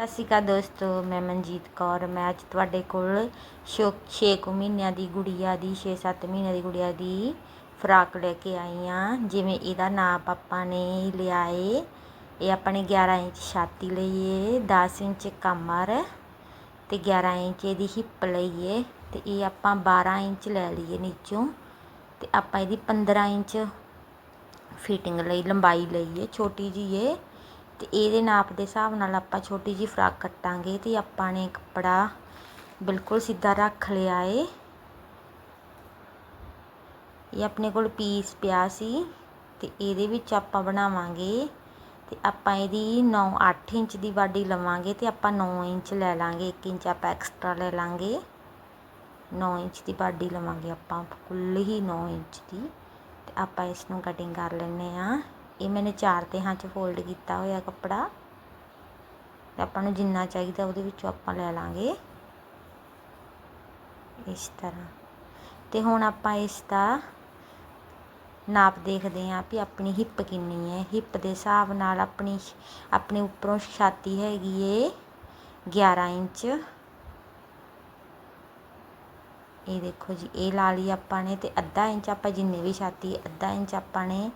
ਸਤਿ ਸ਼੍ਰੀ ਅਕਾਲ ਦੋਸਤੋ, ਮੈਂ ਮਨਜੀਤ ਕੌਰ। ਮੈਂ ਅੱਜ ਤੁਹਾਡੇ ਕੋਲ ਛੋ ਛੇ ਕੁ ਮਹੀਨਿਆਂ ਦੀ ਗੁੜੀਆ ਦੀ 6-7 ਮਹੀਨਿਆਂ ਦੀ ਗੁੜੀਆ ਦੀ ਫਰਾਕ ਲੈ ਕੇ ਆਈ ਹਾਂ ਜਿਵੇਂ ਇਹਦਾ ਨਾਪ ਆਪਾਂ ਨੇ ਲਿਆ ਏ ਇਹ ਆਪਣੇ 11 ਇੰਚ ਛਾਤੀ ਲਈ ਏ 10 ਇੰਚ ਕਮਰ ਤੇ 11 ਇੰਚ ਇਹਦੀ ਹਿੱਪ ਲਈ ਏ ਤੇ ਇਹ ਆਪਾਂ 12 ਇੰਚ ਲੈ ਲਈਏ ਨੀਚੋਂ ਤੇ ਆਪਾਂ ਇਹਦੀ 15 ਇੰਚ ਫਿਟਿੰਗ ਲਈ, ਲੰਬਾਈ ਲਈ ਏ, ਛੋਟੀ ਜੀ ਏ। ਅਤੇ ਇਹਦੇ ਨਾਪ ਦੇ ਹਿਸਾਬ ਨਾਲ ਆਪਾਂ ਛੋਟੀ ਜਿਹੀ ਫਰਾਕ ਕੱਟਾਂਗੇ ਅਤੇ ਆਪਾਂ ਨੇ ਕੱਪੜਾ ਬਿਲਕੁਲ ਸਿੱਧਾ ਰੱਖ ਲਿਆ ਏ। ਇਹ ਆਪਣੇ ਕੋਲ ਪੀਸ ਪਿਆ ਸੀ ਤੇ ਇਹਦੇ ਵਿੱਚ ਆਪਾਂ ਬਣਾਵਾਂਗੇ ਤੇ ਆਪਾਂ ਇਹਦੀ 9 8 ਇੰਚ ਦੀ ਬਾਡੀ ਲਵਾਂਗੇ ਤੇ ਆਪਾਂ 9 ਇੰਚ ਲੈ ਲਾਂਗੇ 1 ਇੰਚ ਆਪਾਂ ਐਕਸਟਰਾ ਲੈ ਲਾਂਗੇ। 9 ਇੰਚ ਦੀ ਬਾਡੀ ਲਵਾਂਗੇ ਆਪਾਂ ਕੁੱਲ ਹੀ 9 ਇੰਚ ਦੀ। ਤੇ ਆਪਾਂ ਇਸ ਨੂੰ ਕਟਿੰਗ ਕਰ ਲੈਨੇ ਆ ਇਹ ਮੈਨੇ ਚਾਰ ਤਿਹਾਂ 'ਚ ਫੋਲਡ ਕੀਤਾ ਹੋਇਆ ਕੱਪੜਾ। ਤੇ ਆਪਾਂ ਨੂੰ ਜਿੰਨਾ ਚਾਹੀਦਾ ਉਹਦੇ ਵਿੱਚੋਂ ਆਪਾਂ ਲੈ ਲਾਂਗੇ। ਇਸ ਤਰ੍ਹਾਂ। ਤੇ ਹੁਣ ਆਪਾਂ ਇਸ ਦਾ ਨਾਪ ਦੇਖਦੇ ਆਂ ਵੀ ਆਪਣੀ ਹਿੱਪ ਕਿੰਨੀ ਹੈ। ਹਿੱਪ ਦੇ ਹਿਸਾਬ ਨਾਲ ਆਪਣੀ ਆਪਣੇ ਉੱਪਰੋਂ ਛਾਤੀ ਹੈਗੀ ਏ 11 ਇੰਚ। ਇਹ ਦੇਖੋ ਜੀ, ਇਹ ਲਾ ਲਈ ਆਪਾਂ ਨੇ ਤੇ ਅੱਧਾ ਇੰਚ ਆਪਾਂ ਜਿੰਨੇ ਵੀ ਛਾਤੀ, ਅੱਧਾ ਇੰਚ ਆਪਾਂ ਨੇ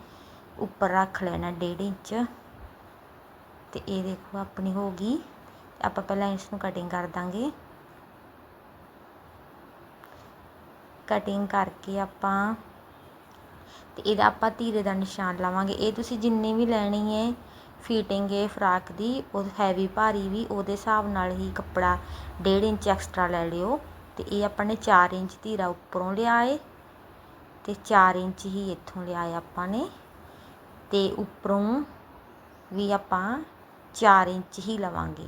ਉੱਪਰ ਰੱਖ ਲੈਣਾ ਡੇਢ ਇੰਚ। ਤੇ ਇਹ ਦੇਖੋ ਆਪਣੀ ਹੋ ਗਈ। ਆਪਾਂ ਪਹਿਲਾਂ ਇਸ ਨੂੰ ਕਟਿੰਗ ਕਰ ਦਾਂਗੇ। ਕਟਿੰਗ ਕਰਕੇ ਆਪਾਂ ਤੇ ਇਹਦਾ ਆਪਾਂ ਧੀਰੇ ਦਾ ਨਿਸ਼ਾਨ ਲਾਵਾਂਗੇ। ਇਹ ਤੁਸੀਂ ਜਿੰਨੀ ਵੀ ਲੈਣੀ ਹੈ ਫਿਟਿੰਗ ਹੈ ਫਰਾਕ ਦੀ, ਉਹ ਹੈਵੀ ਭਾਰੀ ਵੀ, ਉਹਦੇ ਹਿਸਾਬ ਨਾਲ ਹੀ ਕੱਪੜਾ 1.5 ਇੰਚ ਐਕਸਟਰਾ ਲੈ ਲਿਓ। ਤੇ ਇਹ ਆਪਾਂ ਨੇ 4 ਇੰਚ ਧੀਰਾ ਉੱਪਰੋਂ ਲਿਆ ਏ ਤੇ 4 ਇੰਚ ਹੀ ਇੱਥੋਂ ਲਿਆ ਆਪਾਂ ਨੇ। ਤੇ ਉੱਪਰੋਂ ਵੀ ਆਪਾਂ ਚਾਰ ਇੰਚ ਹੀ ਲਵਾਂਗੇ।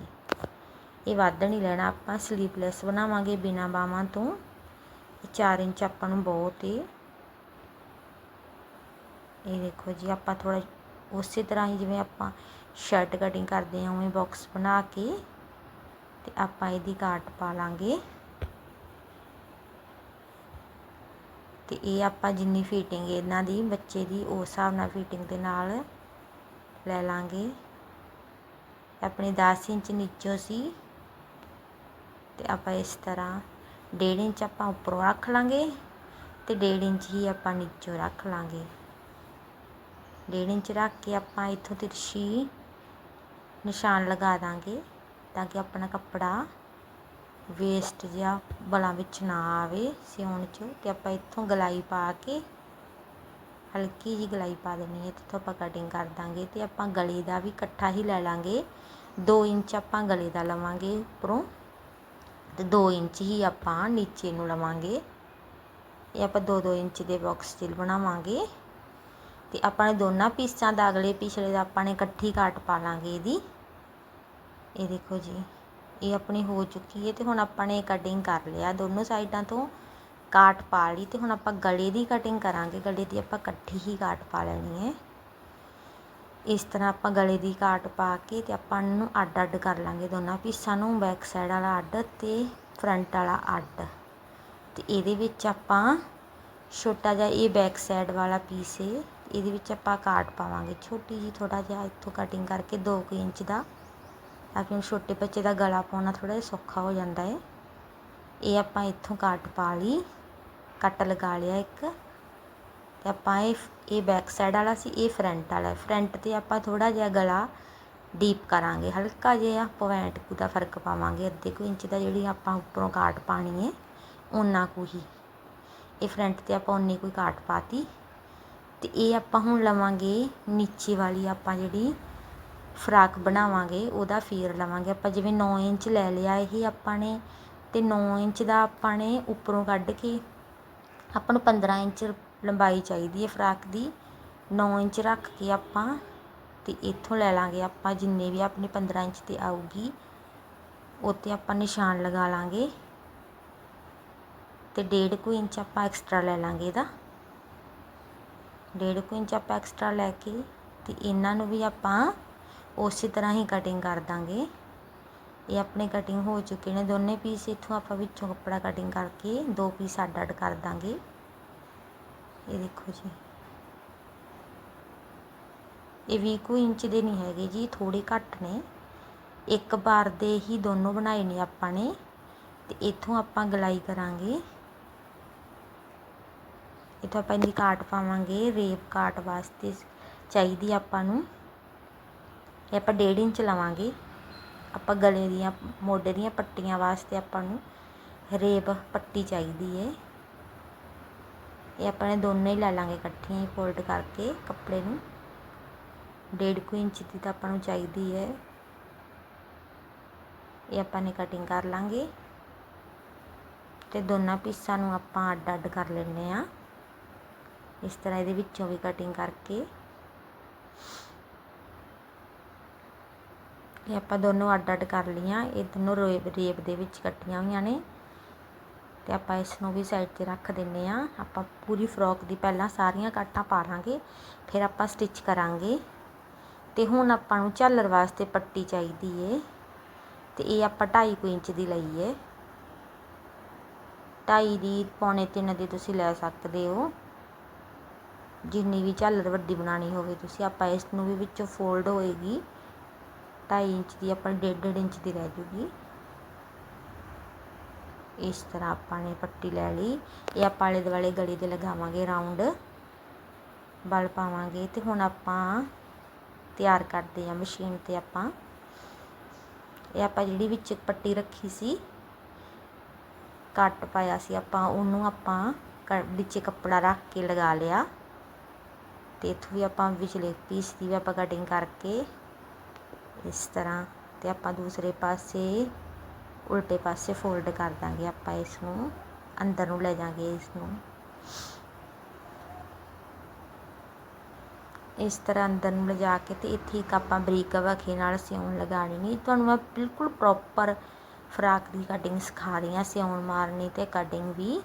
ਇਹ ਵੱਧ ਨਹੀਂ ਲੈਣਾ, ਆਪਾਂ ਸਲੀਪਲੈਸ ਬਣਾਵਾਂਗੇ ਬਿਨਾਂ ਬਾਹਾਂ ਤੋਂ। 4 ਇੰਚ ਆਪਾਂ ਨੂੰ ਬਹੁਤ ਏ। ਇਹ ਦੇਖੋ ਜੀ, ਆਪਾਂ ਥੋੜਾ ਉਸੇ ਤਰ੍ਹਾਂ ਹੀ ਜਿਵੇਂ ਆਪਾਂ ਸ਼ਰਟ ਕਟਿੰਗ ਕਰਦੇ ਹਾਂ ਉਵੇਂ ਬਾਕਸ ਬਣਾ ਕੇ ਤੇ ਆਪਾਂ ਇਹਦੀ ਕਾਟ ਪਾ ਲਾਂਗੇ। ਅਤੇ ਇਹ ਆਪਾਂ ਜਿੰਨੀ ਫਿਟਿੰਗ ਇਹਨਾਂ ਦੀ, ਬੱਚੇ ਦੀ, ਉਸ ਹਿਸਾਬ ਨਾਲ ਫਿਟਿੰਗ ਦੇ ਨਾਲ ਲੈ ਲਾਂਗੇ। ਆਪਣੇ 10 ਇੰਚ ਨੀਚੋਂ ਸੀ ਤੇ ਆਪਾਂ ਇਸ ਤਰ੍ਹਾਂ 1.5 ਇੰਚ ਆਪਾਂ ਉੱਪਰੋਂ ਰੱਖ ਲਾਂਗੇ ਤੇ 1.5 ਇੰਚ ਹੀ ਆਪਾਂ ਨੀਚੋਂ ਰੱਖ ਲਾਂਗੇ। 1.5 ਇੰਚ ਰੱਖ ਕੇ ਆਪਾਂ ਇੱਥੋਂ ਤਿਰਛੀ ਨਿਸ਼ਾਨ ਲਗਾ ਦਾਂਗੇ ਤਾਂ ਕਿ ਆਪਣਾ ਕੱਪੜਾ ਵੇਸਟ ਜਿਹਾ ਬਲਾਂ ਵਿੱਚ ਨਾ ਆਵੇ ਸਿਉਣ 'ਚ ਅਤੇ ਆਪਾਂ ਇੱਥੋਂ ਗਲਾਈ ਪਾ ਕੇ ਹਲਕੀ ਜਿਹੀ ਗਲਾਈ ਪਾ ਦੇਣੀ ਹੈ। ਤੇ ਆਪਾਂ ਕਟਿੰਗ ਕਰ ਦਾਂਗੇ ਅਤੇ ਆਪਾਂ ਗਲੇ ਦਾ ਵੀ ਇਕੱਠਾ ਹੀ ਲੈ ਲਾਂਗੇ। 2 ਇੰਚ ਆਪਾਂ ਗਲੇ ਦਾ ਲਵਾਂਗੇ ਉੱਪਰੋਂ ਤੇ 2 ਇੰਚ ਹੀ ਆਪਾਂ ਨੀਚੇ ਨੂੰ ਲਵਾਂਗੇ। ਇਹ ਆਪਾਂ 2-2 ਇੰਚ ਦੇ ਬਾਕਸ ਸਟਿਲ ਬਣਾਵਾਂਗੇ ਤੇ ਆਪਾਂ ਨੇ ਦੋਨਾਂ ਪੀਸਾਂ ਦਾ ਅਗਲੇ ਪਿਛਲੇ ਦਾ ਆਪਾਂ ਨੇ ਇਕੱਠੀ ਕਾਟ ਪਾ ਲਾਂਗੇ ਇਹਦੀ। ਇਹ ਦੇਖੋ ਜੀ। ਇਹ ਆਪਣੀ ਹੋ ਚੁੱਕੀ ਹੈ ਅਤੇ ਹੁਣ ਆਪਾਂ ਨੇ ਕਟਿੰਗ ਕਰ ਲਿਆ। ਦੋਨੋਂ ਸਾਈਡਾਂ ਤੋਂ ਕਾਟ ਪਾ ਲਈ ਅਤੇ ਹੁਣ ਆਪਾਂ ਗਲੇ ਦੀ ਕਟਿੰਗ ਕਰਾਂਗੇ। ਗਲੇ ਦੀ ਆਪਾਂ ਇਕੱਠੀ ਹੀ ਕਾਟ ਪਾ ਲੈਣੀ ਹੈ। ਇਸ ਤਰ੍ਹਾਂ ਆਪਾਂ ਗਲੇ ਦੀ ਕਾਟ ਪਾ ਕੇ ਤੇ ਆਪਾਂ ਇਹਨੂੰ ਅੱਡ ਅੱਡ ਕਰ ਲਾਂਗੇ ਦੋਨਾਂ ਪੀਸਾਂ ਨੂੰ ਬੈਕ ਸਾਈਡ ਵਾਲਾ ਅੱਡ ਤੇ ਫਰੰਟ ਵਾਲਾ ਅੱਡ। ਤੇ ਇਹਦੇ ਵਿੱਚ ਆਪਾਂ ਛੋਟਾ ਜਿਹਾ ਇਹ ਬੈਕ ਸਾਈਡ ਵਾਲਾ ਪੀਸ ਹੈ, ਇਹਦੇ ਵਿੱਚ ਆਪਾਂ ਕਾਟ ਪਾਵਾਂਗੇ। ਛੋਟੀ ਜੀ ਥੋੜਾ ਜਿਹਾ ਇੱਥੋਂ ਕਟਿੰਗ ਕਰਕੇ 2 ਇੰਚ ਦਾ ਤਾਂ ਕਿ ਛੋਟੇ ਬੱਚੇ ਦਾ ਗਲਾ ਪਾਉਣਾ ਥੋੜ੍ਹਾ ਜਿਹਾ ਸੌਖਾ ਹੋ ਜਾਂਦਾ ਹੈ। ਇਹ ਆਪਾਂ ਇੱਥੋਂ ਕਾਟ ਪਾ ਲਈ, ਕੱਟ ਲਗਾ ਲਿਆ ਇੱਕ। ਅਤੇ ਆਪਾਂ ਇਹ ਇਹ ਬੈਕ ਸਾਈਡ ਵਾਲਾ ਸੀ, ਇਹ ਫਰੰਟ ਵਾਲਾ ਫਰੰਟ ਤੇ ਆਪਾਂ ਥੋੜ੍ਹਾ ਜਿਹਾ ਗਲਾ ਡੀਪ ਕਰਾਂਗੇ। ਹਲਕਾ ਜਿਹਾ ਪੁਆਇੰਟ ਕੁ ਦਾ ਫ਼ਰਕ ਪਾਵਾਂਗੇ। ਅੱਧੇ ਕੁ ਇੰਚ ਦਾ ਜਿਹੜੀ ਆਪਾਂ ਉੱਪਰੋਂ ਕਾਟ ਪਾਣੀ ਹੈ ਉਹਨਾਂ ਕੁ ਹੀ। ਇਹ ਫਰੰਟ ਤੇ ਆਪਾਂ ਉਨੀ ਕੁ ਕਾਟ ਪਾਤੀ। ਅਤੇ ਇਹ ਆਪਾਂ ਹੁਣ ਲਵਾਂਗੇ ਨੀਚੇ ਵਾਲੀ ਆਪਾਂ ਜਿਹੜੀ ਫਰਾਕ ਬਣਾਵਾਂਗੇ, ਉਹਦਾ ਫੇਰ ਲਵਾਂਗੇ। ਆਪਾਂ ਜਿਵੇਂ 9 ਇੰਚ ਲੈ ਲਿਆ, ਇਹ ਆਪਾਂ ਨੇ ਅਤੇ ਨੌ ਇੰਚ ਦਾ ਆਪਾਂ ਨੇ ਉੱਪਰੋਂ ਕੱਢ ਕੇ ਆਪਾਂ ਨੂੰ 15 ਇੰਚ ਲੰਬਾਈ ਚਾਹੀਦੀ ਹੈ ਫਰਾਕ ਦੀ। ਨੌ ਇੰਚ ਰੱਖ ਕੇ ਆਪਾਂ ਅਤੇ ਇੱਥੋਂ ਲੈ ਲਾਂਗੇ ਆਪਾਂ ਜਿੰਨੇ ਵੀ ਆਪਣੇ ਪੰਦਰਾਂ ਇੰਚ ਤੇ ਆਊਗੀ ਉੱਤੇ ਆਪਾਂ ਨਿਸ਼ਾਨ ਲਗਾ ਲਾਂਗੇ। ਅਤੇ ਡੇਢ ਕੁ ਇੰਚ ਆਪਾਂ ਐਕਸਟਰਾ ਲੈ ਲਾਂਗੇ ਇਹਦਾ। ਡੇਢ ਕੁ ਇੰਚ ਆਪਾਂ ਐਕਸਟਰਾ ਲੈ ਕੇ ਅਤੇ ਇਹਨਾਂ ਨੂੰ ਵੀ ਆਪਾਂ ਉਸੇ ਤਰ੍ਹਾਂ ਹੀ ਕਟਿੰਗ ਕਰ ਦਾਂਗੇ। ਇਹ ਆਪਣੇ ਕਟਿੰਗ ਹੋ ਚੁੱਕੇ ਨੇ। ਦੋਨੇ ਪੀਸ ਇੱਥੋਂ ਆਪਾਂ ਵਿੱਚੋਂ ਕੱਪੜਾ ਕਟਿੰਗ ਕਰਕੇ ਦੋ ਪੀਸ ਅੱਡ ਅੱਡ ਕਰ ਦਾਂਗੇ। ਇਹ ਦੇਖੋ ਜੀ। ਇਹ 20 ਕੁ ਇੰਚ ਦੇ ਨਹੀਂ ਹੈਗੇ ਜੀ ਥੋੜੇ ਘੱਟ ਨੇ। ਇੱਕ ਬਾਰ ਦੇ ਹੀ ਦੋਨੋਂ ਬਣਾਏ ਨੇ ਆਪਾਂ ਨੇ। ਤੇ ਇੱਥੋਂ ਆਪਾਂ ਗਲਾਈ ਕਰਾਂਗੇ। ਇੱਥੋਂ ਆਪਾਂ ਇਹਦੀ ਕਾਟ ਪਾਵਾਂਗੇ, ਰੇਪ ਕਾਟ ਵਾਸਤੇ ਚਾਹੀਦੀ ਆਪਾਂ ਨੂੰ। ਇਹ ਆਪਾਂ ਡੇਢ ਇੰਚ ਲਵਾਂਗੇ। ਆਪਾਂ ਗਲੇ ਦੀਆਂ, ਮੋਢੇ ਦੀਆਂ ਪੱਟੀਆਂ ਵਾਸਤੇ ਆਪਾਂ ਨੂੰ ਰੇਬ ਪੱਟੀ ਚਾਹੀਦੀ ਹੈ ਇਹ ਆਪਾਂ ਨੇ ਦੋਨੇ ਹੀ ਲੈ ਲਾਂਗੇ ਇਕੱਠੀਆਂ ਹੀ ਫੋਲਡ ਕਰਕੇ ਕੱਪੜੇ ਨੂੰ। ਡੇਢ ਕੁ ਇੰਚ ਦੀ ਤਾਂ ਆਪਾਂ ਨੂੰ ਚਾਹੀਦੀ ਹੈ ਇਹ ਆਪਾਂ ਨੇ ਕਟਿੰਗ ਕਰ ਲਾਂਗੇ। ਤੇ ਦੋਨਾਂ ਪੀਸਾਂ ਨੂੰ ਆਪਾਂ ਅੱਡ ਅੱਡ ਕਰ ਲੈਣੇ ਆ। ਇਸ ਤਰ੍ਹਾਂ ਇਹਦੇ ਵਿੱਚੋਂ ਵੀ ਕਟਿੰਗ ਕਰਕੇ ਇਹ ਆਪਾਂ ਦੋਨੋਂ ਅੱਡ ਅੱਡ ਕਰ ਲਈਆਂ। ਇਹ ਦੋਨੋਂ ਰੇਬ ਰੇਬ ਦੇ ਵਿੱਚ ਕੱਟੀਆਂ ਹੋਈਆਂ ਨੇ। ਤੇ ਆਪਾਂ ਇਸ ਨੂੰ ਵੀ ਸਾਈਡ ਤੇ ਰੱਖ ਦਿੰਨੇ ਆ। ਆਪਾਂ ਪੂਰੀ ਫਰੋਕ ਦੀ ਪਹਿਲਾਂ ਸਾਰੀਆਂ ਕਾਟਾਂ ਪਾ ਲਾਂਗੇ। ਫਿਰ ਆਪਾਂ ਸਟਿਚ ਕਰਾਂਗੇ। ਤੇ ਹੁਣ ਆਪਾਂ ਨੂੰ ਝਾਲਰ ਵਾਸਤੇ ਪੱਟੀ ਚਾਹੀਦੀ ਏ। ਤੇ ਇਹ ਆਪਾਂ 2.5 ਇੰਚ ਦੀ ਲਈ ਏ। 2.5 ਦੀ ਪੌਣੇ 3 ਦੀ ਤੁਸੀਂ ਲੈ ਸਕਦੇ ਹੋ। ਜਿੰਨੀ ਵੀ ਝਾਲਰ ਵੱਡੀ ਬਣਾਣੀ ਹੋਵੇ ਤੁਸੀਂ। ਆਪਾਂ ਇਸ ਨੂੰ ਵੀ ਵਿੱਚੋਂ ਫੋਲਡ ਹੋਏਗੀ। ਢਾਈ ਇੰਚ ਦੀ, ਆਪਾਂ 1.5 ਇੰਚ ਦੀ ਰਹਿ ਜੂਗੀ। ਇਸ ਤਰ੍ਹਾਂ ਆਪਾਂ ਨੇ ਪੱਟੀ ਲੈ ਲਈ। ਇਹ ਆਪਾਂ ਆਲੇ ਦੁਆਲੇ ਗਲੀ ਦੇ ਲਗਾਵਾਂਗੇ ਰਾਉਂਡ। ਬਲ ਪਾਵਾਂਗੇ ਤੇ ਹੁਣ ਆਪਾਂ ਤਿਆਰ ਕਰਦੇ ਆ ਮਸ਼ੀਨ ਤੇ ਆਪਾਂ। ਇਹ ਆਪਾਂ ਜਿਹੜੀ ਵਿੱਚ ਪੱਟੀ ਰੱਖੀ ਸੀ, ਕੱਟ ਪਾਇਆ ਸੀ ਆਪਾਂ, ਉਹਨੂੰ ਆਪਾਂ ਵਿੱਚ ਕੱਪੜਾ ਰੱਖ ਕੇ ਲਗਾ ਲਿਆ। ਤੇ ਇਥੋਂ ਵੀ ਆਪਾਂ ਵਿਚਲੇ ਪੀਸ ਦੀ ਵੀ ਆਪਾਂ ਕਟਿੰਗ ਕਰਕੇ ਇਸ ਤਰ੍ਹਾਂ ਅਤੇ ਆਪਾਂ ਦੂਸਰੇ ਪਾਸੇ, ਉਲਟੇ ਪਾਸੇ ਫੋਲਡ ਕਰ ਦਾਂਗੇ ਆਪਾਂ ਇਸ ਨੂੰ ਅੰਦਰ ਨੂੰ ਲੈ ਜਾਾਂਗੇ ਇਸ ਨੂੰ ਇਸ ਤਰ੍ਹਾਂ ਅੰਦਰ ਨੂੰ ਲਿਜਾ ਕੇ ਤੇ ਇੱਥੇ ਇੱਕ ਆਪਾਂ ਬਰੀਕ ਵਖੇ ਨਾਲ ਸਿਉਣ ਲਗਾਣੀ ਨਹੀਂ। ਤੁਹਾਨੂੰ ਮੈਂ ਬਿਲਕੁਲ ਪ੍ਰੋਪਰ ਫਰਾਕ ਦੀ ਕਟਿੰਗ ਸਿਖਾ ਰਹੀ ਹਾਂ ਸਿਉਣ ਮਾਰਨੀ ਤੇ ਕਟਿੰਗ ਵੀ।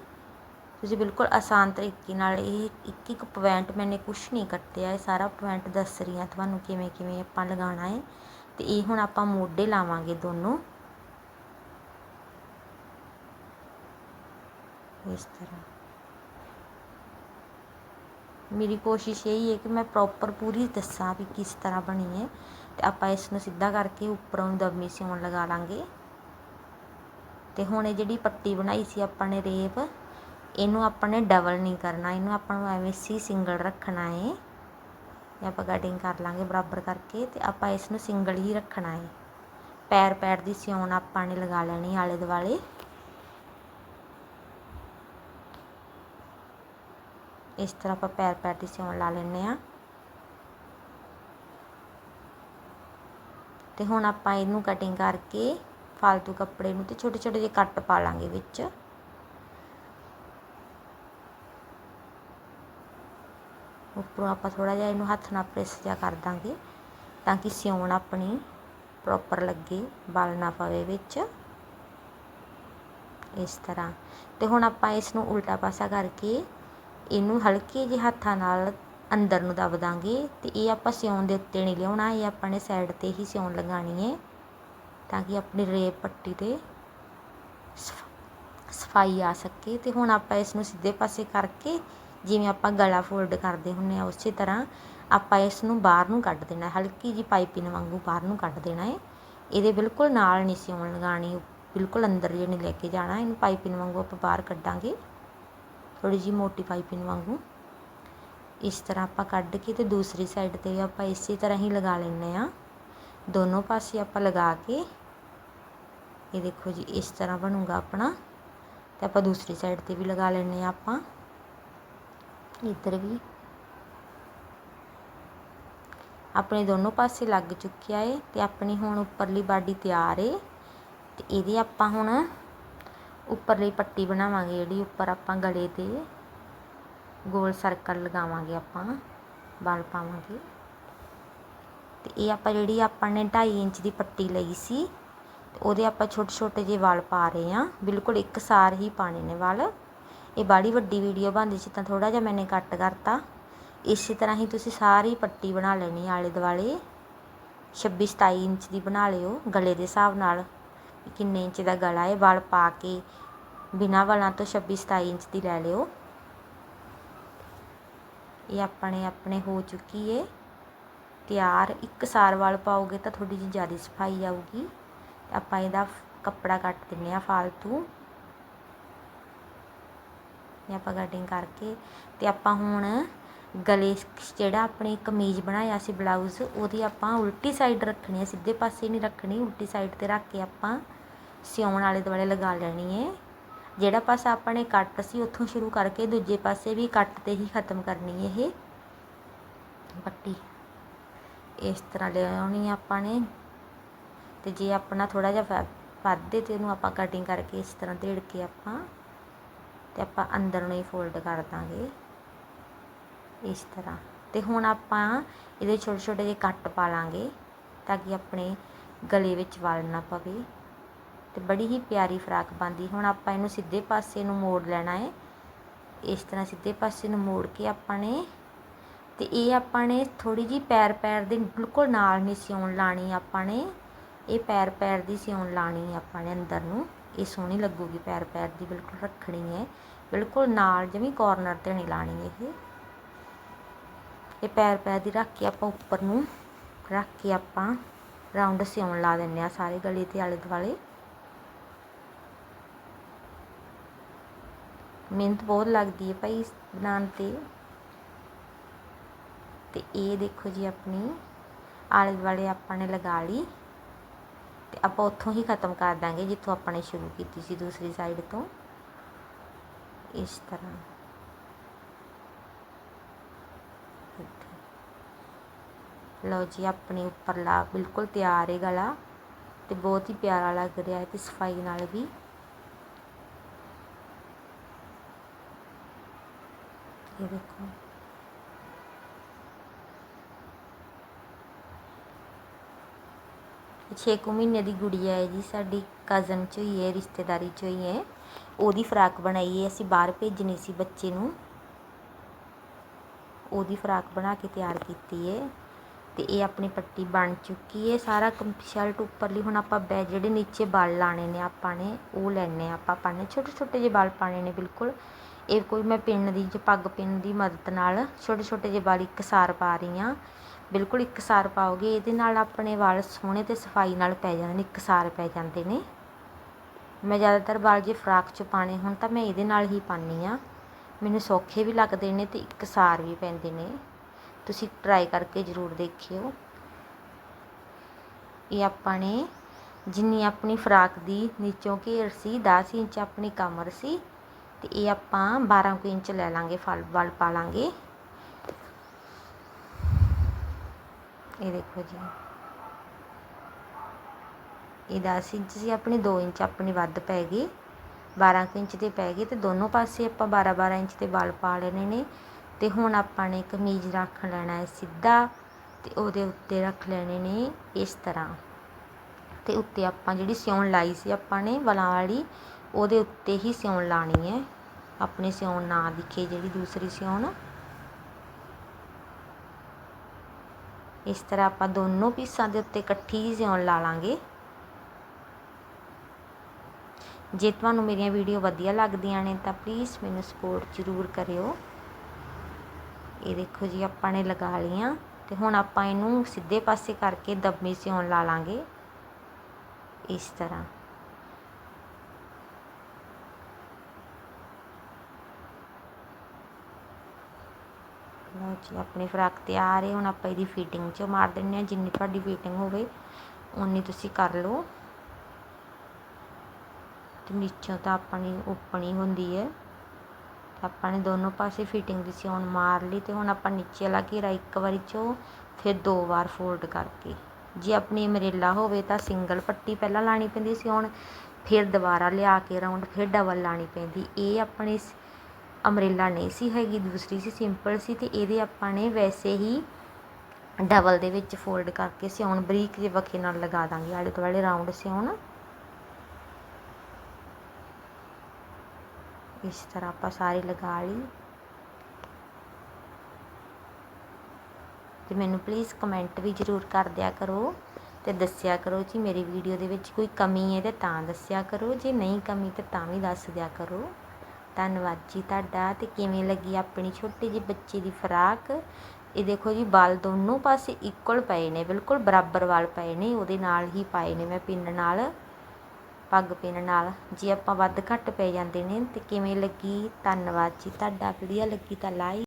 ਤੁਸੀਂ ਬਿਲਕੁਲ ਆਸਾਨ ਤਰੀਕੇ ਨਾਲ ਇਹ ਇੱਕ ਇੱਕ ਪੁਆਇੰਟ ਮੈਨੇ ਕੁਛ ਨਹੀਂ ਕੱਟਿਆ, ਇਹ ਸਾਰਾ ਪੁਆਇੰਟ ਦੱਸ ਰਹੀ ਹਾਂ ਤੁਹਾਨੂੰ ਕਿਵੇਂ ਕਿਵੇਂ ਆਪਾਂ ਲਗਾਉਣਾ ਹੈ। ਤੇ ਇਹ ਹੁਣ ਆਪਾਂ ਮੋਢੇ ਲਾਵਾਂਗੇ ਦੋਨੋਂ। ਇਸ ਤਰ੍ਹਾਂ। ਮੇਰੀ ਕੋਸ਼ਿਸ਼ ਇਹੀ ਹੈ ਕਿ ਮੈਂ ਪ੍ਰੋਪਰ ਪੂਰੀ ਦੱਸਾਂ ਵੀ ਕਿਸ ਤਰ੍ਹਾਂ ਬਣੀ ਹੈ। ਤੇ ਆਪਾਂ ਇਸ ਨੂੰ ਸਿੱਧਾ ਕਰਕੇ ਉੱਪਰੋਂ ਦਬਮੀ ਸਿਉਣ ਲਗਾ ਲਾਂਗੇ। ਤੇ ਹੁਣ ਇਹ ਜਿਹੜੀ ਪੱਟੀ ਬਣਾਈ ਸੀ ਆਪਾਂ ਨੇ ਰੇਪ, ਇਹਨੂੰ ਆਪਾਂ ਨੇ ਡਬਲ ਨਹੀਂ ਕਰਨਾ। ਇਹਨੂੰ ਆਪਾਂ ਨੂੰ ਐਵੇਂ ਸੀ ਸਿੰਗਲ ਰੱਖਣਾ ਹੈ। ਇਹ ਆਪਾਂ ਕਟਿੰਗ ਕਰ ਲਾਂਗੇ ਬਰਾਬਰ ਕਰਕੇ ਅਤੇ ਆਪਾਂ ਇਸ ਨੂੰ ਸਿੰਗਲ ਹੀ ਰੱਖਣਾ ਹੈ। ਪੈਰ ਪੈਰ ਦੀ ਸਿਉਣ ਆਪਾਂ ਨੇ ਲਗਾ ਲੈਣੀ ਆਲੇ ਦੁਆਲੇ। ਇਸ ਤਰ੍ਹਾਂ ਆਪਾਂ ਪੈਰ ਪੈਰ ਦੀ ਸਿਉਣ ਲਾ ਲੈਨੇ ਆ ਤੇ ਹੁਣ ਆਪਾਂ ਇਹਨੂੰ ਕਟਿੰਗ ਕਰਕੇ ਫालतू ਕੱਪੜੇ ਨੂੰ ਤੇ ਛੋਟੇ ਛੋਟੇ ਜਿਹੇ ਕੱਟ ਪਾ ਲਾਂਗੇ ਵਿੱਚ। ਉੱਪਰੋਂ ਆਪਾਂ ਥੋੜ੍ਹਾ ਜਿਹਾ ਇਹਨੂੰ ਹੱਥ ਨਾਲ ਪ੍ਰੈਸ ਜਿਹਾ ਕਰ ਦਾਂਗੇ ਤਾਂ ਕਿ ਸਿਉਣ ਆਪਣੀ ਪ੍ਰੋਪਰ ਲੱਗੇ, ਬਲ ਨਾ ਪਵੇ ਵਿੱਚ। ਇਸ ਤਰ੍ਹਾਂ। ਤੇ ਹੁਣ ਆਪਾਂ ਇਸ ਨੂੰ ਉਲਟਾ ਪਾਸਾ ਕਰਕੇ ਇਹਨੂੰ ਹਲਕੇ ਜਿਹੇ ਹੱਥਾਂ ਨਾਲ ਅੰਦਰ ਨੂੰ ਦਬ ਦਾਂਗੇ ਤੇ ਇਹ ਆਪਾਂ ਸਿਉਣ ਦੇ ਉੱਤੇ ਨਹੀਂ ਲਿਆਉਣਾ, ਇਹ ਆਪਾਂ ਨੇ ਸਾਈਡ ਤੇ ਹੀ ਸਿਉਣ ਲਗਾਣੀ ਹੈ ਤਾਂ ਕਿ ਆਪਣੀ ਰੇਪ ਪੱਟੀ ਤੇ ਸਫ਼ਾਈ ਆ ਸਕੇ। ਤੇ ਹੁਣ ਆਪਾਂ ਇਸ ਨੂੰ ਸਿੱਧੇ ਪਾਸੇ ਕਰਕੇ ਜਿਵੇਂ ਆਪਾਂ ਗਲਾ ਫੋਲਡ ਕਰਦੇ ਹੁੰਦੇ ਹਾਂ ਉਸੇ ਤਰ੍ਹਾਂ ਆਪਾਂ ਇਸ ਨੂੰ ਬਾਹਰ ਨੂੰ ਕੱਢ ਦੇਣਾ ਹਲਕੀ ਜਿਹੀ ਪਾਈਪਿੰਨ ਵਾਂਗੂ ਬਾਹਰ ਨੂੰ ਕੱਢ ਦੇਣਾ ਹੈ। ਇਹਦੇ ਬਿਲਕੁਲ ਨਾਲ ਨਹੀਂ ਸਿਉਣ ਲਗਾਣੀ ਬਿਲਕੁਲ ਅੰਦਰ ਜੇ ਨਹੀਂ ਲੈ ਕੇ ਜਾਣਾ, ਇਹਨੂੰ ਪਾਈਪਿੰਨ ਵਾਂਗੂ ਆਪਾਂ ਬਾਹਰ ਕੱਢਾਂਗੇ। ਥੋੜੀ ਜਿਹੀ ਮੋਟੀ ਪਾਈਪਿੰਨ ਵਾਂਗੂ। ਇਸ ਤਰ੍ਹਾਂ ਆਪਾਂ ਕੱਢ ਕੇ ਤੇ ਦੂਸਰੀ ਸਾਈਡ ਤੇ ਵੀ ਆਪਾਂ ਇਸੇ ਤਰ੍ਹਾਂ ਹੀ ਲਗਾ ਲੈਣੇ ਆ ਦੋਨੋਂ ਪਾਸੇ ਆਪਾਂ ਲਗਾ ਕੇ, ਇਹ ਦੇਖੋ ਜੀ, ਇਸ ਤਰ੍ਹਾਂ ਬਣੂਗਾ ਆਪਣਾ। ਤੇ ਆਪਾਂ ਦੂਸਰੀ ਸਾਈਡ ਤੇ ਵੀ ਲਗਾ ਲੈਣੇ ਆ ਆਪਾਂ। ਇੱਧਰ ਵੀ। ਆਪਣੇ ਦੋਨੋਂ ਪਾਸੇ ਲੱਗ ਚੁੱਕਿਆ ਏ ਤੇ ਆਪਣੀ ਹੁਣ ਉੱਪਰਲੀ ਬਾਡੀ ਤਿਆਰ ਏ ਤੇ ਇਹਦੀ ਆਪਾਂ ਹੁਣ ਉੱਪਰਲੀ ਪੱਟੀ ਬਣਾਵਾਂਗੇ ਜਿਹੜੀ ਉੱਪਰ ਆਪਾਂ ਗਲੇ ਤੇ ਗੋਲ ਸਰਕਲ ਲਗਾਵਾਂਗੇ ਆਪਾਂ ਵਾਲ ਪਾਵਾਂਗੇ। ਤੇ ਇਹ ਆਪਾਂ ਜਿਹੜੀ ਆਪਾਂ ਨੇ 2.5 ਇੰਚ ਦੀ ਪੱਟੀ ਲਈ ਸੀ ਉਹਦੇ ਆਪਾਂ ਛੋਟੇ ਛੋਟੇ ਜਿਹੇ ਵਾਲ ਪਾ ਰਹੇ ਆ ਬਿਲਕੁਲ ਇੱਕ ਸਾਰ ਹੀ ਪਾਣੇ ਨੇ ਵਾਲ। ਇਹ ਬਾੜੀ ਵੱਡੀ ਵੀਡੀਓ ਬਣਦੀ ਸੀ ਤਾਂ ਥੋੜਾ ਜਿਹਾ ਮੈਨੇ ਕੱਟ ਕਰਤਾ। ਇਸੇ ਤਰ੍ਹਾਂ ਹੀ ਤੁਸੀਂ ਸਾਰੀ ਪੱਟੀ ਬਣਾ ਲੈਣੀ ਆਲੇ ਦੁਆਲੇ। 26 27 ਇੰਚ ਦੀ ਬਣਾ ਲਿਓ ਗਲੇ ਦੇ ਹਿਸਾਬ ਨਾਲ। ਕਿੰਨੇ ਇੰਚ ਦਾ ਗਲਾ ਹੈ ਵਾਲ ਪਾ ਕੇ ਬਿਨਾਂ ਵਾਲਾਂ ਤੋਂ 26 27 ਇੰਚ ਦੀ ਲੈ ਲਿਓ। ਇਹ ਆਪਣੇ ਆਪਣੇ ਹੋ ਚੁੱਕੀ ਏ। ਤਿਆਰ ਇੱਕ ਸਾਰ ਵਾਲ ਪਾਓਗੇ ਤਾਂ ਥੋੜੀ ਜਿਹੀ ਜ਼ਿਆਦਾ ਸਫ਼ਾਈ ਆਊਗੀ। ਆਪਾਂ ਇਹਦਾ ਕੱਪੜਾ ਕੱਟ ਦਿੰਨੇ ਆ ਫਾਲਤੂ। ਇਹ ਆਪਾਂ ਕਟਿੰਗ ਕਰਕੇ ਅਤੇ ਆਪਾਂ ਹੁਣ ਗਲੇ ਜਿਹੜਾ ਆਪਣੀ ਕਮੀਜ਼ ਬਣਾਇਆ ਸੀ ਬਲਾਊਜ਼ ਉਹਦੀ ਆਪਾਂ ਉਲਟੀ ਸਾਈਡ ਰੱਖਣੀ ਹੈ, ਸਿੱਧੇ ਪਾਸੇ ਨਹੀਂ ਰੱਖਣੀ, ਉਲਟੀ ਸਾਈਡ ਤੇ ਰੱਖ ਕੇ ਆਪਾਂ ਸਿਉਣ ਵਾਲੇ ਦੁਆਲੇ ਲਗਾ ਲੈਣੀ ਹੈ। ਜਿਹੜਾ ਪਾਸਾ ਆਪਾਂ ਨੇ ਕੱਟ ਸੀ, ਉੱਥੋਂ ਸ਼ੁਰੂ ਕਰਕੇ ਦੂਜੇ ਪਾਸੇ ਵੀ ਕੱਟ ਤੇ ਹੀ ਖਤਮ ਕਰਨੀ ਇਹ ਪੱਟੀ। ਇਸ ਤਰ੍ਹਾਂ ਲਿਆਉਣੀ ਆਪਾਂ ਨੇ। ਤੇ ਜੇ ਆਪਣਾ ਥੋੜਾ ਜਿਹਾ ਵੱਧੇ ਤੇ ਉਹਨੂੰ ਆਪਾਂ ਕਟਿੰਗ ਕਰਕੇ ਇਸ ਤਰ੍ਹਾਂ ਢੇੜ ਕੇ ਆਪਾਂ ਅਤੇ ਆਪਾਂ ਅੰਦਰ ਨੂੰ ਹੀ ਫੋਲਡ ਕਰ ਦਾਂਗੇ। ਇਸ ਤਰ੍ਹਾਂ। ਅਤੇ ਹੁਣ ਆਪਾਂ ਇਹਦੇ ਛੋਟੇ ਛੋਟੇ ਜਿਹੇ ਕੱਟ ਪਾ ਲਾਂਗੇ ਤਾਂ ਕਿ ਆਪਣੇ ਗਲੇ ਵਿੱਚ ਵਲ ਨਾ ਪਵੇ। ਤੇ ਬੜੀ ਹੀ ਪਿਆਰੀ ਫਰਾਕ ਬਣਦੀ। ਹੁਣ ਆਪਾਂ ਇਹਨੂੰ ਸਿੱਧੇ ਪਾਸੇ ਨੂੰ ਮੋੜ ਲੈਣਾ ਹੈ ਇਸ ਤਰ੍ਹਾਂ ਸਿੱਧੇ ਪਾਸੇ ਨੂੰ ਮੋੜ ਕੇ ਆਪਾਂ ਨੇ ਤੇ ਇਹ ਆਪਾਂ ਨੇ ਥੋੜੀ ਜੀ ਪੈਰ ਪੈਰ ਦੇ ਬਿਲਕੁਲ ਨਾਲ ਨਹੀਂ ਸਿਉਣ ਲਾਣੀ ਆਪਾਂ ਨੇ। ਇਹ ਪੈਰ ਪੈਰ ਦੀ ਸਿਉਣ ਲਾਣੀ ਆਪਾਂ ਨੇ ਅੰਦਰ ਨੂੰ। ਇਹ ਸੋਹਣੀ ਲੱਗੂਗੀ ਪੈਰ ਪੈਰ ਦੀ, ਬਿਲਕੁਲ ਰੱਖਣੀ ਹੈ। ਬਿਲਕੁਲ ਨਾਲ ਜਿਵੇਂ ਕੋਰਨਰ ਤੇ ਨਹੀਂ ਲਾਣੀ ਇਹ। ਇਹ ਪੈਰ ਪੈਰ ਦੀ ਰੱਖ ਕੇ ਆਪਾਂ ਉੱਪਰ ਨੂੰ ਰੱਖ ਕੇ ਆਪਾਂ ਰਾਉਂਡ ਸਿਉਣ ਲਾ ਦਿੰਨੇ ਆ ਸਾਰੇ ਗਲੇ ਤੇ ਆਲੇ ਦੁਆਲੇ। ਮਿਹਨਤ ਬਹੁਤ ਲੱਗਦੀ ਹੈ ਭਾਈ ਬਣਾਉਣ ਤੇ। ਤੇ ਇਹ ਦੇਖੋ ਜੀ ਆਪਣੀ ਆਲੇ ਦੁਆਲੇ ਆਪਾਂ ਨੇ ਲਗਾ ਲਈ। ਤੇ ਆਪਾਂ ਉੱਥੋਂ ਹੀ ਖਤਮ ਕਰ ਦਾਂਗੇ, ਜਿੱਥੋਂ ਆਪਾਂ ਨੇ ਸ਼ੁਰੂ ਕੀਤੀ ਸੀ ਦੂਸਰੀ ਸਾਈਡ ਤੋਂ। ਇਸ ਤਰ੍ਹਾਂ। ਲਓ ਜੀ, ਆਪਣੀ ਉੱਪਰਲਾ ਬਿਲਕੁਲ ਤਿਆਰ ਹੈ ਗਲਾ, ਤੇ ਬਹੁਤ ਹੀ ਪਿਆਰਾ ਲੱਗ ਰਿਹਾ ਹੈ, ਤੇ ਸਫ਼ਾਈ ਨਾਲ ਵੀ। ਇਹ ਦੇਖੋ। ਛੇ ਕੁ ਮਹੀਨੇ ਦੀ ਗੁੜੀਆ ਹੈ ਜੀ, ਸਾਡੀ ਕਜ਼ਨ ਚ ਹੋਈ ਹੈ ਰਿਸ਼ਤੇਦਾਰੀ ਚ ਹੋਈ ਹੈ ਉਹਦੀ ਫਰਾਕ ਬਣਾਈ ਹੈ ਅਸੀਂ ਬਾਹਰ ਭੇਜਣੀ ਸੀ ਬੱਚੇ ਨੂੰ। ਉਹਦੀ ਫਰਾਕ ਬਣਾ ਕੇ ਤਿਆਰ ਕੀਤੀ ਹੈ ਤੇ ਇਹ ਆਪਣੀ ਪੱਟੀ ਬਣ ਚੁੱਕੀ ਹੈ ਸਾਰਾ ਸ਼ਰਟ ਉੱਪਰਲੀ ਹੁਣ ਆਪਾਂ ਬੈ, ਜਿਹੜੇ ਨੀਚੇ ਬਲ ਲਾਣੇ ਨੇ ਆਪਾਂ ਨੇ, ਉਹ ਲੈਣੇ ਆਪਾਂ ਪਾਣੇ ਛੋਟੇ ਛੋਟੇ ਜਿਹੇ ਬਲ ਪਾਣੇ ਨੇ ਬਿਲਕੁਲ। ਇਹ ਕੋਈ ਮੈਂ ਪਿੰਨ ਦੀ, ਜ ਪੱਗ ਪਿੰਨ ਦੀ ਮਦਦ ਨਾਲ ਛੋਟੇ ਛੋਟੇ ਜਿਹੇ ਬਲ ਇੱਕਸਾਰ ਪਾ ਰਹੀ ਹਾਂ। ਬਿਲਕੁਲ ਇੱਕ ਸਾਰ ਪਾਓਗੇ, ਇਹਦੇ ਨਾਲ ਆਪਣੇ ਵਾਲ ਸੋਹਣੇ ਅਤੇ ਸਫ਼ਾਈ ਨਾਲ ਪੈ ਜਾਂਦੇ ਨੇ, ਇੱਕ ਸਾਰ ਪੈ ਜਾਂਦੇ ਨੇ। ਮੈਂ ਜ਼ਿਆਦਾਤਰ ਵਾਲ ਜੇ ਫਰਾਕ 'ਚ ਪਾਣੇ ਹੋਣ ਤਾਂ ਮੈਂ ਇਹਦੇ ਨਾਲ ਹੀ ਪਾਉਂਦੀ ਹਾਂ। ਮੈਨੂੰ ਸੌਖੇ ਵੀ ਲੱਗਦੇ ਨੇ ਅਤੇ ਇੱਕ ਸਾਰ ਵੀ ਪੈਂਦੇ ਨੇ। ਤੁਸੀਂ ਟਰਾਈ ਕਰਕੇ ਜ਼ਰੂਰ ਦੇਖਿਓ। ਇਹ ਆਪਾਂ ਨੇ ਜਿੰਨੀ ਆਪਣੀ ਫਰਾਕ ਦੀ ਨੀਚੋਂ ਘੇਰ ਸੀ 10 ਇੰਚ ਆਪਣੀ ਕਮਰ ਸੀ, ਤੇ ਇਹ ਆਪਾਂ 12 ਕੁ ਇੰਚ ਲੈ ਲਾਂਗੇ ਫਲ ਵਲ ਪਾ ਲਾਂਗੇ। ਇਹ ਦੇਖੋ ਜੀ। ਇਹ 10 ਇੰਚ ਸੀ, ਆਪਣੀ 2 ਇੰਚ, ਆਪਣੀ ਵੱਧ ਪੈ ਗਈ। 12 ਇੰਚ 'ਤੇ ਪੈ ਗਏ ਤੇ ਦੋਨੋਂ ਪਾਸੇ ਆਪਾਂ 12 12 ਇੰਚ ਦੇ ਵਾਲ ਪਾ ਲੈਣੇ ਨੇ। ਤੇ ਹੁਣ ਆਪਾਂ ਨੇ ਕਮੀਜ਼ ਰੱਖ ਲੈਣਾ ਹੈ ਸਿੱਧਾ ਤੇ ਉਹਦੇ ਉੱਤੇ ਰੱਖ ਲੈਣੇ ਨੇ ਇਸ ਤਰ੍ਹਾਂ। ਤੇ ਉੱਤੇ ਆਪਾਂ ਜਿਹੜੀ ਸਿਉਣ ਲਾਈ ਸੀ ਆਪਾਂ ਨੇ ਵਲਾਂ ਵਾਲੀ, ਉਹਦੇ ਉੱਤੇ ਹੀ ਸਿਉਣ ਲਾਣੀ ਹੈ। ਆਪਣੇ ਸਿਉਣ ਨਾ ਦਿਖੇ ਜਿਹੜੀ ਦੂਸਰੀ ਸਿਉਣ। ਇਸ ਤਰ੍ਹਾਂ ਆਪਾਂ ਦੋਨੋਂ ਪੀਸਾਂ ਦੇ ਉੱਤੇ ਇਕੱਠੀ ਹੀ ਸਿਉਣ ਲਾ ਲਾਂਗੇ। ਜੇ ਤੁਹਾਨੂੰ ਮੇਰੀਆਂ ਵੀਡੀਓ ਵਧੀਆ ਲੱਗਦੀਆਂ ਨੇ ਤਾਂ ਪਲੀਜ਼ ਮੈਨੂੰ ਸਪੋਰਟ ਜ਼ਰੂਰ ਕਰਿਓ। ਇਹ ਦੇਖੋ ਜੀ, ਆਪਾਂ ਨੇ ਲਗਾ ਲਈਆਂ ਤੇ ਹੁਣ ਆਪਾਂ ਇਹਨੂੰ ਸਿੱਧੇ ਪਾਸੇ ਕਰਕੇ ਦਬਮੀ ਸਿਉਣ ਲਾ ਲਾਂਗੇ। ਇਸ ਤਰ੍ਹਾਂ। ਲਓ ਜੀ ਆਪਣੀ ਫਰਾਕ ਤਿਆਰ ਹੈ ਹੁਣ ਆਪਾਂ ਇਹਦੀ ਫਿਟਿੰਗ 'ਚ ਮਾਰ ਦਿੰਨੇ ਆ, ਜਿੰਨੀ ਤੁਹਾਡੀ ਫਿਟਿੰਗ ਹੋਵੇ ਉਨੀ ਤੁਸੀਂ ਕਰ ਲਓ। ਤੇ ਨੀਚੋਂ ਤਾਂ ਆਪਣੀ ਉਪਣੀ ਹੁੰਦੀ ਹੈ ਆਪਾਂ ਨੇ ਦੋਨੋਂ ਪਾਸੇ ਫਿਟਿੰਗ ਦੀ ਸਿਉਣ ਮਾਰ ਲਈ ਤੇ ਹੁਣ ਆਪਾਂ ਨੀਚੇ ਵਾਲਾ ਘੇਰਾ ਇੱਕ ਵਾਰੀ ਚੋਂ ਫਿਰ ਦੋ ਵਾਰ ਫੋਲਡ ਕਰਕੇ। ਜੇ ਆਪਣੀ ਮਰੇਲਾ ਹੋਵੇ ਤਾਂ ਸਿੰਗਲ ਪੱਟੀ ਪਹਿਲਾਂ ਲਾਣੀ ਪੈਂਦੀ ਸਿਉਣ ਫਿਰ ਦੁਬਾਰਾ ਲਿਆ ਕੇ ਰਾਉਂਡ ਫਿਰ ਡਬਲ ਲਾਣੀ ਪੈਂਦੀ। ਇਹ ਆਪਣੀ ਅੰਬਰੇਲਾ ਨਹੀਂ ਸੀ ਹੈਗੀ, ਦੂਸਰੀ ਸੀ ਸਿੰਪਲ ਸੀ ਅਤੇ ਇਹਦੇ ਆਪਾਂ ਨੇ ਵੈਸੇ ਹੀ ਡਬਲ ਦੇ ਵਿੱਚ ਫੋਲਡ ਕਰਕੇ ਸਿਉਣ, ਬਰੀਕ ਜਿਹੇ ਵਕੇ ਨਾਲ ਲਗਾ ਦਾਂਗੇ। ਆਲੇ ਦੁਆਲੇ ਰਾਉਂਡ ਸਿਉਣ। ਇਸ ਤਰ੍ਹਾਂ ਆਪਾਂ ਸਾਰੇ ਲਗਾ ਲਈ। ਤੇ ਮੈਨੂੰ ਪਲੀਜ਼ ਕਮੈਂਟ ਵੀ ਜ਼ਰੂਰ ਕਰ ਦਿਆ ਕਰੋ ਤੇ ਦੱਸਿਆ ਕਰੋ ਜੀ, ਮੇਰੀ ਵੀਡੀਓ ਦੇ ਵਿੱਚ ਕੋਈ ਕਮੀ ਹੈ ਤੇ ਤਾਂ ਦੱਸਿਆ ਕਰੋ। ਜੇ ਨਹੀਂ ਕਮੀ ਤੇ ਤਾਂ ਵੀ ਦੱਸ ਦਿਆ ਕਰੋ। ਧੰਨਵਾਦ ਜੀ ਤੁਹਾਡਾ। ਅਤੇ ਕਿਵੇਂ ਲੱਗੀ ਆਪਣੀ ਛੋਟੀ ਜਿਹੀ ਬੱਚੀ ਦੀ ਫਰਾਕ? ਇਹ ਦੇਖੋ ਜੀ, ਵਾਲ ਦੋਨੋਂ ਪਾਸੇ ਇਕੁਅਲ ਪਏ ਨੇ, ਬਿਲਕੁਲ ਬਰਾਬਰ ਵਾਲ ਪਏ ਨੇ, ਉਹਦੇ ਨਾਲ ਹੀ ਪਾਏ ਨੇ ਮੈਂ ਪਿੰਨ ਨਾਲ, ਪੱਗ ਪਿੰਨ ਨਾਲ। ਜੇ ਆਪਾਂ ਵੱਧ ਘੱਟ ਪੈ ਜਾਂਦੇ ਨੇ ਅਤੇ ਕਿਵੇਂ ਲੱਗੀ? ਧੰਨਵਾਦ ਜੀ, ਤੁਹਾਡਾ। ਵਧੀਆ ਲੱਗੀ ਤਾਂ ਲਾਈਕ